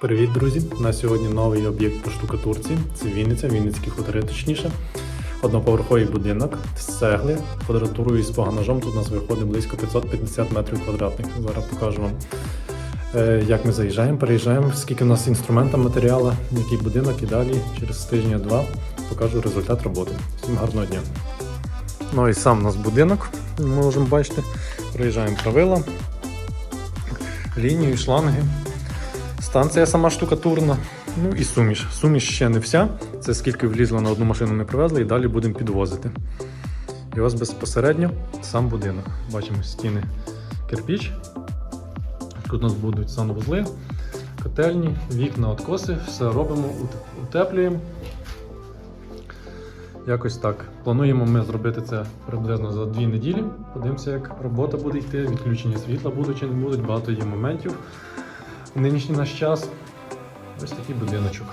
Привіт, друзі! На сьогодні новий об'єкт по штукатурці. Це Вінниця, Вінницькі хутори, точніше. Одноповерховий будинок з цегли. Квадратурою з поганажом тут у нас виходить близько 550 метрів квадратних. Зараз покажу вам, е, як ми заїжджаємо, переїжджаємо, скільки у нас інструмента, матеріалу, який будинок і далі через тижня-два покажу результат роботи. Всім гарного дня! Ну і сам у нас будинок, ми можемо бачити. Проїжджаємо правила, лінію, шланги. Станція сама штукатурна. Ну і суміш. Суміш ще не вся. Це скільки влізло на одну машину не привезли і далі будемо підвозити. І ось безпосередньо сам будинок. Бачимо стіни кирпіч. Тут у нас будуть санвузли, котельні, вікна, откоси, все робимо, утеплюємо. Якось так. Плануємо ми зробити це приблизно за дві неділі. Подивимося, як робота буде йти, відключення світла будуть чи не будуть, багато є моментів нинішній наш час. Ось такий будиночок.